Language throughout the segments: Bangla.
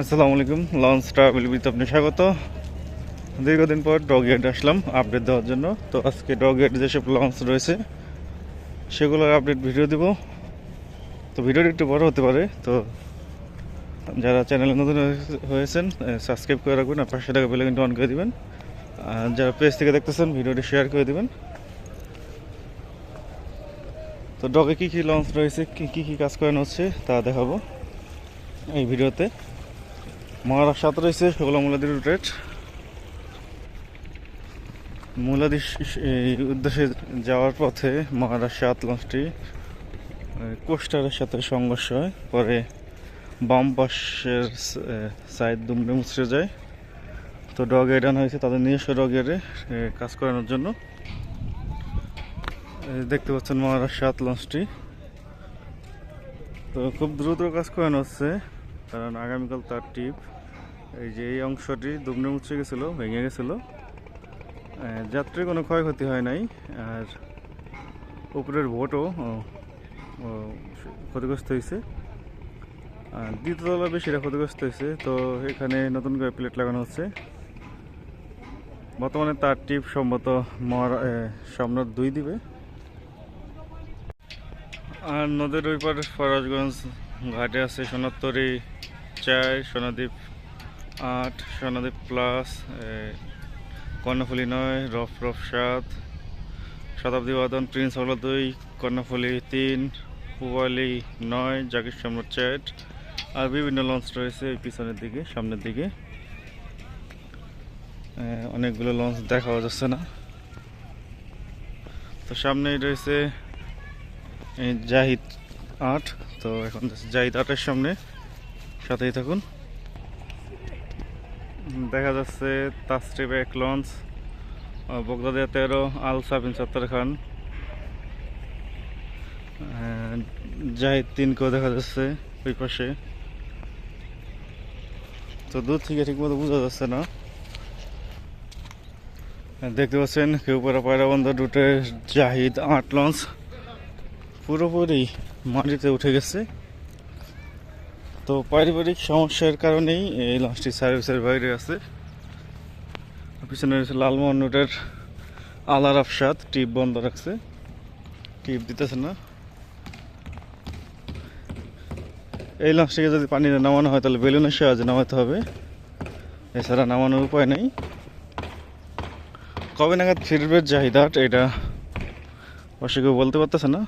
আসসালামু আলাইকুম লঞ্চ ট্রাভেল বিতে আপনি স্বাগত। দীর্ঘদিন পর ডগ ইয়ার্ডে আসলাম আপডেট দেওয়ার জন্য। তো আজকে ডগ ইয়ার্ডে যেসব লঞ্চ রয়েছে, সেগুলোর আপডেট ভিডিও দিব। তো ভিডিওটি একটু বড় হতে পারে, তো যারা চ্যানেলে নতুন হয়ে- হয়েছেন সাবস্ক্রাইব করে রাখবেন আর পাঁচশো টাকা কিন্তু অন করে দেবেন। আর যারা পেজ থেকে দেখতেছেন ভিডিওটি শেয়ার করে দেবেন। তো ডগে কী কী লঞ্চ রয়েছে, কী কী কাজ করানো হচ্ছে, তা দেখাবো এই ভিডিওতে মহারাষ্ট্র রয়েছে, সেগুলো মূলাদি রুটেড মূলাদি উদ্দেশ্যে যাওয়ার পথে মহারাষ্ট্র সাত লঞ্চটি কোস্টারের সাথে সংঘর্ষ হয়, পরে বাম পাশের সাইড দুমড়ে মুচড়ে যায়। তো ডগ এডান হয়েছে তাদের নিজস্ব ডগ এডে কাজ করানোর জন্য। দেখতে পাচ্ছেন মহারাষ্ট্র সাত লঞ্চটি তো খুব দ্রুত কাজ করানো হচ্ছে, কারণ আগামীকাল তার টিপ। এই যে এই অংশটি দুমড়ে মুচড়ে গেছিল ভেঙে গেছিল। আহ, যাত্রীর কোনো ক্ষয়ক্ষতি হয় নাই আর উপরের ভোটও ক্ষতিগ্রস্ত হয়েছে আর দ্বিতীয়তলা বেশিটা ক্ষতিগ্রস্ত হয়েছে তো এখানে নতুন করে প্লেট লাগানো হচ্ছে। বর্তমানে তার টিপ সম্ভবত মহারা সম্রাট দুই দিবে। আর নদীর ওই পার ফরাজগঞ্জ ঘাটে আছে সোনাত্তরি চায় সোনাদ্বীপ আট সোনাদ্বীপ প্লাস কর্ণফুলি নয়, রফ রফ সাত, শতাব্দী বাদন, প্রিন্স হলো দুই, কর্ণফুলি তিন, পুবালি নয়, জাকির সম্রাট চার, আর বিভিন্ন লঞ্চ রয়েছে পিছনের দিকে, সামনের দিকে। অনেকগুলো লঞ্চ দেখাও যাচ্ছে না। তো সামনেই রয়েছে জাহিদ আট, তো এখন জাহিদ আটের সামনে। সাথেই থাকুন। দেখা যাচ্ছে তাস্ট্রিপ এক লঞ্চ বগদাদিয়া তেরো আল সাবিন সত্তর খান। আহ, জাহিদ তিনকেও দেখা যাচ্ছে ওই পাশে। তো দূর থেকে ঠিকমতো বোঝা যাচ্ছে না। দেখতে পাচ্ছেন কেউ পাড়া পায়রা বন্ধ রুটে জাহিদ আট লঞ্চ। পুরোপুরি মাটিতে উঠে গেছে। তো পারিবারিক সমস্যার কারণেই এই লঞ্চটি সার্ভিসের বাইরে আছে। পিছনে রয়েছে লালমোহন রুটের আলার আফসাদ, টিপ বন্ধ রাখছে। টিপ দিতেছে না। এই লঞ্চটিকে যদি পানিতে নামানো হয়, তাহলে বেলুনের সাহায্যে নামাতে হবে। এছাড়া নামানোর উপায় নেই। কবে নাগাদ ফিরবে চাহিদাট এটা অবশ্য কেউ বলতে পারতেছে না।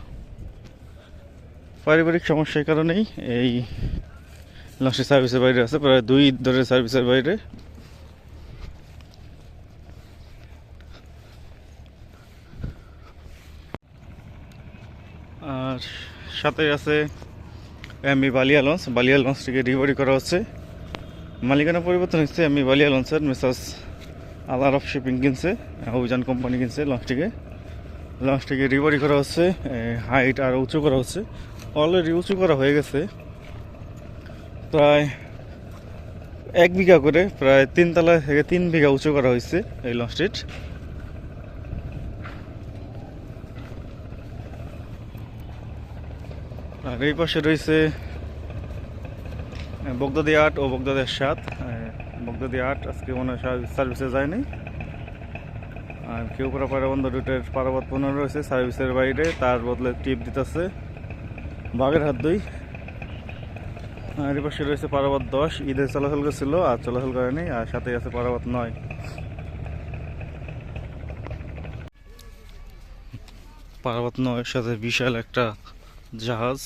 পারিবারিক সমস্যার কারণেই এই লঞ্চটি সার্ভিসের বাইরে আছে, প্রায় দুই ধরে সার্ভিসের বাইরে। আর সাথে আছে এমবি বালিয়া লঞ্চ। বালিয়া লঞ্চটিকে রিকভারি করা হচ্ছে। মালিকানা পরিবর্তন হচ্ছে এমবি বালিয়া লঞ্চের মেসাজ আলার অফ শিপিং কিনছে, অভিযান কোম্পানি কিনছে লঞ্চটিকে। লঞ্চটিকে রিকভারি করা হচ্ছে হাইট আর উঁচু করা হচ্ছে। অলরেডি উঁচু করা হয়ে গেছে। প্রায় এক বিঘা করে প্রায় তিন তলা থেকে তিন বিঘা উঁচু করা হয়েছে এই লঞ্চটির আর এই পাশে রয়েছে বগদাদি আট ও বগদাদের সাত। বগদাদি আট আজকে মনে হয় সার্ভিসে যায়নি। আর কেউ করা বন্ধ রুটের পারাবাদ পনেরো রয়েছে, সার্ভিসের বাইরে তার বদলে টিপ দিতেছে। বাগের হাত দুই আর পাশে রয়েছে পারাবাদ দশ। ঈদে চলাচল করছিল, আর চলাচল করেনি আর সাথে আছে পারাবাদ নয়। পারাবাদ নয়ের সাথে বিশাল একটা জাহাজ।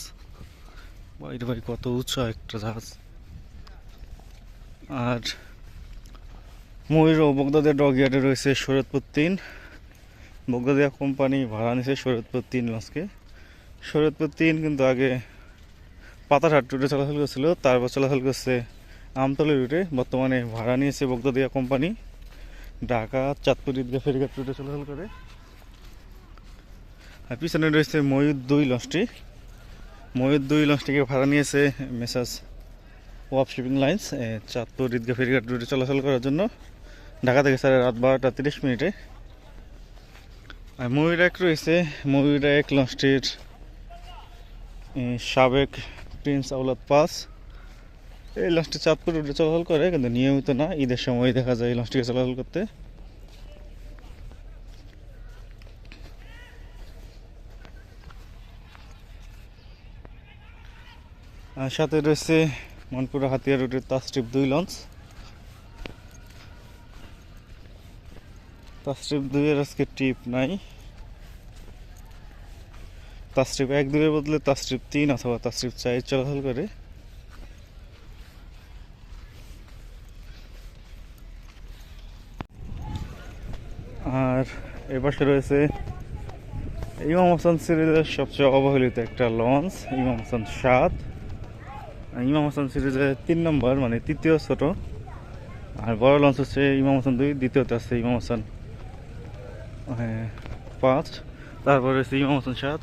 বাইরে ভাই, কত উঁচা একটা জাহাজ। আর ময়ূর ও বগদাদের ডগ ইয়ার্ডে রয়েছে শরৎপুর তিন। বগদাদিয়া কোম্পানি ভাড়া নিছে শরৎপুর তিন লঞ্চকে শরৎপুর তিন কিন্তু আগে পাতারহাট রুটে চলাচল করছিল, তারপর চলাচল করছে আমতলী রুটে। বর্তমানে ভাড়া নিয়েছে বগদাদিয়া কোম্পানি। ঢাকা, চাঁদপুর, ঈদগাহ, ফেরিঘাট রুটে চলাচল করে। আর পিছনে রয়েছে ময়ূর দুই লঞ্চটি। ময়ূর দুই লঞ্চটিকে ভাড়া নিয়েছে মেসাজ ওয়াপ শিপিং লাইন্স চাঁদপুর, ঈদগাহ, ফেরিঘাট রুটে চলাচল করার জন্য। ঢাকা থেকে সাড়ে রাত বারোটা তিরিশ মিনিটে। আর ময়ূর এক রয়েছে, ময়ূর এক লঞ্চটির সাবেক প্রিন্স আউলাদ পাস। এই লঞ্চটি চাঁদপুর রুটে চলাচল করে, কিন্তু নিয়মিত না, ঈদের সময় দেখা যায় এই লঞ্চটিকে চলাচল করতে। আর সাথে রয়েছে মনপুরা হাতিয়া রুটের তাস্ট্রিপ দুই লঞ্চ। তাস্ট্রিপ দুইয়ের আজকে ট্রিপ নাই। তাস্ট্রিপ এক দুইয়ের বদলে তাস্ট্রিপ তিন অথবা তাস্ট্রিপ চার চলাচল করে। আর এ পাশে রয়েছে ইমাম হাসান সিরিজের সবচেয়ে অবহেলিত একটা লঞ্চ, ইমাম হাসান সাত। ইমাম হাসান সিরিজের তিন নম্বর মানে তৃতীয় ছোট। আর বড় লঞ্চ হচ্ছে ইমাম হাসান দুই, দ্বিতীয়তে আছে ইমাম হাসান পাঁচ। তারপরে হচ্ছে ইমাম হাসান সাত।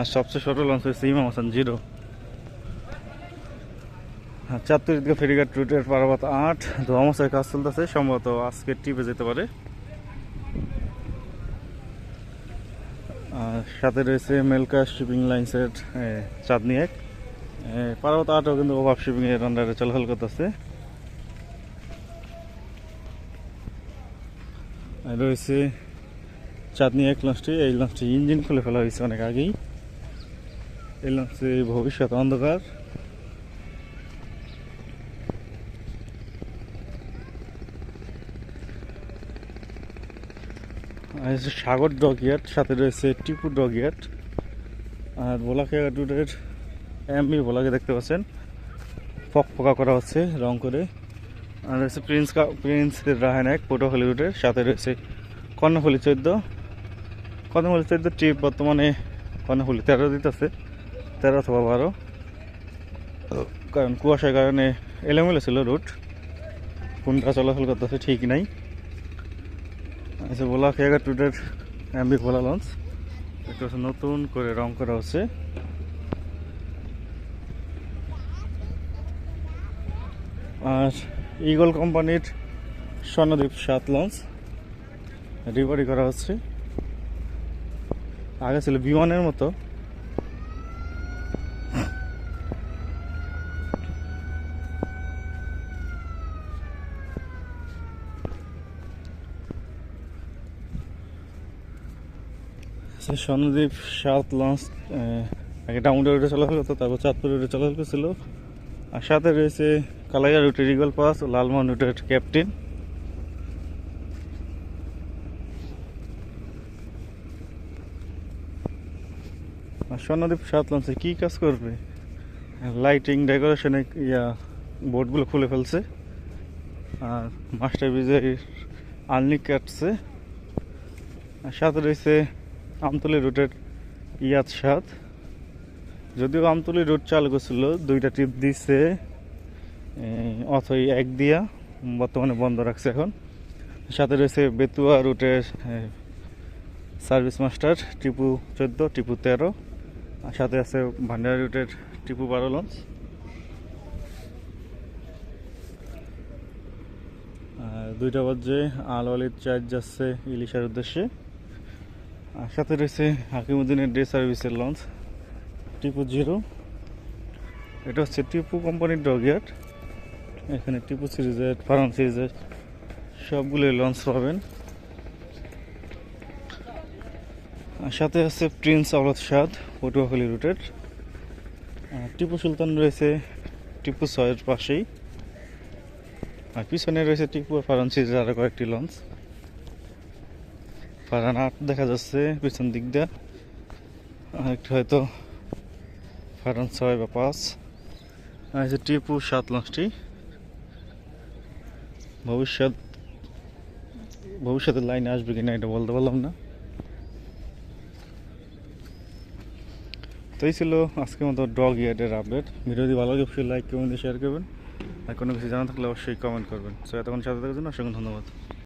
আর সবচেয়ে ছোট লঞ্চ হচ্ছে ইমাম হাসান জিরো চাঁদপুর ঈদগাহ ফেরিঘাট রুটের পারাবাত আট ধোয়ামশায় কাজ চলতেছে, সম্ভবত আজকে টিপে যেতে পারে। আর সাথে রয়েছে মেলকা শিপিং লাইন্সের চাঁদনি এক। পার্বত আটও কিন্তু অভাব শিপিং এর আন্ডারে চলাচল করতেছে। রয়েছে চাঁদনি এক লঞ্চটি এই লঞ্চটি ইঞ্জিন খুলে ফেলা হয়েছে অনেক আগেই। এই লঞ্চে ভবিষ্যৎ অন্ধকার। হচ্ছে সাগর ডগিয়াট সাথে রয়েছে টিপু ডগিয়াট আর বোলাকে রুটের এমবি বোলাকে দেখতে পাচ্ছেন। ফক ফকা করা হচ্ছে রং করে। আর রয়েছে প্রিন্স প্রিন্স রাহান এক পটুয়াখালী রুটের সাথে রয়েছে কর্ণফুলি চোদ্দ। কর্ণফুলি চোদ্দ ট্রিপ বর্তমানে কর্ণফুলি তেরো দিতেছে। তেরো অথবা বারো। কারণ কুয়াশার কারণে এলোমেলো ছিল রুট। কোনটা চলাচল করতেছে ঠিক নাই। আচ্ছা ভোলা খেয়াঘাট রুটের এমবি ভোলা লঞ্চ। এটা হচ্ছে নতুন করে রং করা হচ্ছে। আর ইগল কোম্পানির স্বর্ণদ্বীপ সাত লঞ্চ রিভারি করা হচ্ছে। আগে ছিল বিমানের মতো। স্বর্ণদ্বীপ, সাত, লঞ্চ আগে ডাউনডে রুটে চলাচল করতো তারপর চাঁদপুর রুটে চলাচল করছিল আর সাথে রয়েছে কালাইয়া রুটের ইগল পাস ও লালমোহন রুটের ক্যাপ্টেন আর স্বর্ণদ্বীপ, সাত, লঞ্চে কী কাজ করবে? লাইটিং ডেকোরেশনে ইয়া বোর্ডগুলো খুলে ফেলছে। আর মাস্টার ব্রিজের আর্নি কাটছে। আর সাথে রয়েছে আমতলি রুটের ইয়াদ সাত যদিও আমতলি রুট চালু করছিল দুইটা ট্রিপ দিছে অথই এক দিয়া, বর্তমানে বন্ধ রাখছে এখন। সাথে রয়েছে বেতুয়া রুটের সার্ভিস মাস্টার টিপু চোদ্দ, টিপু তেরো। আর সাথে আছে ভান্ডারি রুটের টিপু বারো লঞ্চ দুইটা বাজে আল আলির চার্জ যাচ্ছে ইলিশার উদ্দেশ্যে। সাথে রয়েছে হাকিমুদ্দিনের ডে সার্ভিসের লঞ্চ। টিপু জিরো। এটা হচ্ছে টিপু কোম্পানির ডগিয়ার্ড এখানে টিপু সিরিজের ফার্ম সিরিজের সবগুলোই লঞ্চ পাবেন। আর সাথে আছে প্রিন্স আওলাদ সাদ, পটুয়াখালী রুটের। টিপু সুলতান রয়েছে টিপু ছয়ের পাশেই। আর পিছনে রয়েছে টিপু ফারান সিরিজের আরও কয়েকটি লঞ্চ। ফারান আট দেখা যাচ্ছে, পিছন দিক দিয়ে। আর হয়তো ফারান ছয় বা পাঁচ। যে টিপু, সাত লঞ্চটি ভবিষ্যৎ, ভবিষ্যতের লাইনে আসবে কিনা এটা বলতে পারলাম না। তো এই ছিল আজকের মতো ডগ ইয়ার্ডের আপডেট। ভিডিও ভালো লাগে অবশ্যই লাইক, কমেন্ট, শেয়ার করবেন। আর কোনো কিছু জানা থাকলে অবশ্যই কমেন্ট করবেন। সো এতক্ষণ সাথে থাকার জন্য অসংখ্য ধন্যবাদ।